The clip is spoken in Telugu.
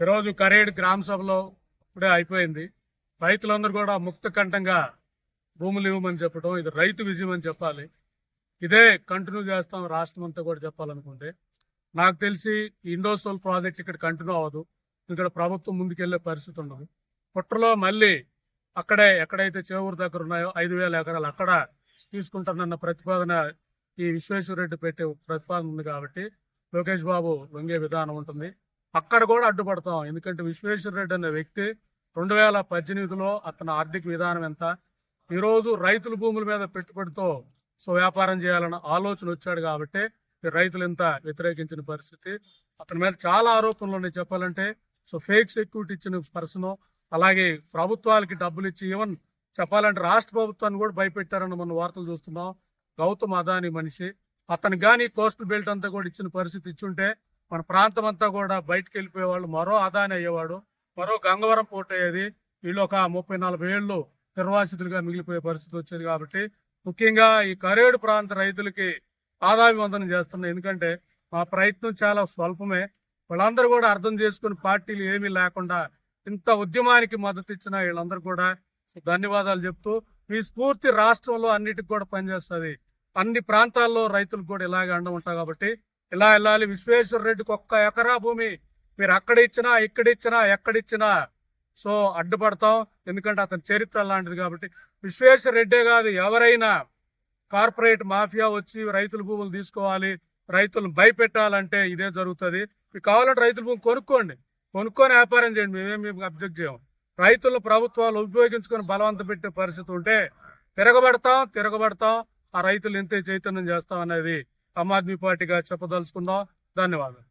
ఈరోజు కరేడ్ గ్రామ సభలో ఇప్పుడే అయిపోయింది. రైతులందరూ కూడా ముక్త కంఠంగా భూములు ఇవ్వమని చెప్పడం ఇది రైతు విజయం అని చెప్పాలి. ఇదే కంటిన్యూ చేస్తాం రాష్ట్రం అంతా కూడా చెప్పాలనుకుంటే. నాకు తెలిసి ఈ ఇండోసోల్ ప్రాజెక్ట్ ఇక్కడ కంటిన్యూ అవ్వదు. ఇక్కడ ప్రభుత్వం ముందుకెళ్ళే పరిస్థితి ఉండదు. పుట్టలో మళ్ళీ అక్కడే ఎక్కడైతే చేవూరు దగ్గర ఉన్నాయో ఐదు వేల ఎకరాలు అక్కడ తీసుకుంటానన్న ప్రతిపాదన ఈ విశ్వేశ్వరరెడ్డి పెట్టే ప్రతిపాదన ఉంది కాబట్టి లోకేష్ బాబు వంగే విధానం ఉంటుంది. అక్కడ కూడా అడ్డుపడతాం. ఎందుకంటే విశ్వేశ్వర రెడ్డి అనే వ్యక్తి రెండు వేల పద్దెనిమిదిలో అతని ఆర్థిక విధానం ఎంత? ఈరోజు రైతుల భూముల మీద పెట్టుబడితో సో వ్యాపారం చేయాలన్న ఆలోచన వచ్చాడు కాబట్టి రైతులు ఇంత వ్యతిరేకించిన పరిస్థితి. అతని మీద చాలా ఆరోపణలు ఉన్నాయి. చెప్పాలంటే సో ఫేక్ సెక్యూరిటీ ఇచ్చిన పర్సన్ అలాగే ప్రభుత్వాలకి డబ్బులు ఇచ్చి ఈవెన్ చెప్పాలంటే రాష్ట్ర ప్రభుత్వాన్ని కూడా భయపెట్టారని మనం వార్తలు చూస్తున్నాం. గౌతమ్ అదాని మనిషి. అతను కానీ కోస్టల్ బెల్ట్ అంతా కూడా ఇచ్చిన పరిస్థితి ఇచ్చుంటే మన ప్రాంతం అంతా కూడా బయటకు వెళ్ళిపోయేవాళ్ళు మరో ఆదాని అయ్యేవాడు మరో గంగవరం పోటీ అయ్యేది. వీళ్ళు ఒక ముప్పై నలభై ఏళ్ళు నిర్వాసితులుగా మిగిలిపోయే పరిస్థితి వచ్చేది కాబట్టి ముఖ్యంగా ఈ కరేడు ప్రాంత రైతులకి ఆదాయవందనం చేస్తున్నాం ఎందుకంటే మా ప్రయత్నం చాలా స్వల్పమే. వాళ్ళందరూ కూడా అర్థం చేసుకుని పార్టీలు ఏమీ లేకుండా ఇంత ఉద్యమానికి మద్దతు ఇచ్చిన వీళ్ళందరూ కూడా ధన్యవాదాలు చెప్తూ మీ స్ఫూర్తి రాష్ట్రంలో అన్నిటికి కూడా పనిచేస్తుంది. అన్ని ప్రాంతాల్లో రైతులకు కూడా ఇలాగే అండం ఉంటాయి కాబట్టి ఇలా వెళ్ళాలి. విశ్వేశ్వర రెడ్డికి ఒక్క ఎకరా భూమి. మీరు అక్కడ ఇచ్చినా ఇక్కడ ఇచ్చినా ఎక్కడిచ్చినా. సో అడ్డుపడతాం. ఎందుకంటే అతని చరిత్ర లాంటిది కాబట్టి. విశ్వేశ్వర రెడ్డే కాదు ఎవరైనా కార్పొరేట్ మాఫియా వచ్చి రైతుల భూములు తీసుకోవాలి రైతులను భయపెట్టాలంటే ఇదే జరుగుతుంది. మీకు కావాలంటే రైతుల భూమి కొనుక్కోండి. కొనుక్కొని వ్యాపారం చేయండి. మేమేం మీకు అబ్జెక్ట్ చేయం రైతులను ప్రభుత్వాలు ఉపయోగించుకొని బలవంత పెట్టే పరిస్థితి ఉంటే తిరగబడతాం తిరగబడతాం. ఆ రైతులు ఎంతే చైతన్యం చేస్తాం అనేది ఆమ్ ఆద్మీ పార్టీగా చెప్పదలుచుకుందాం ధన్యవాదాలు.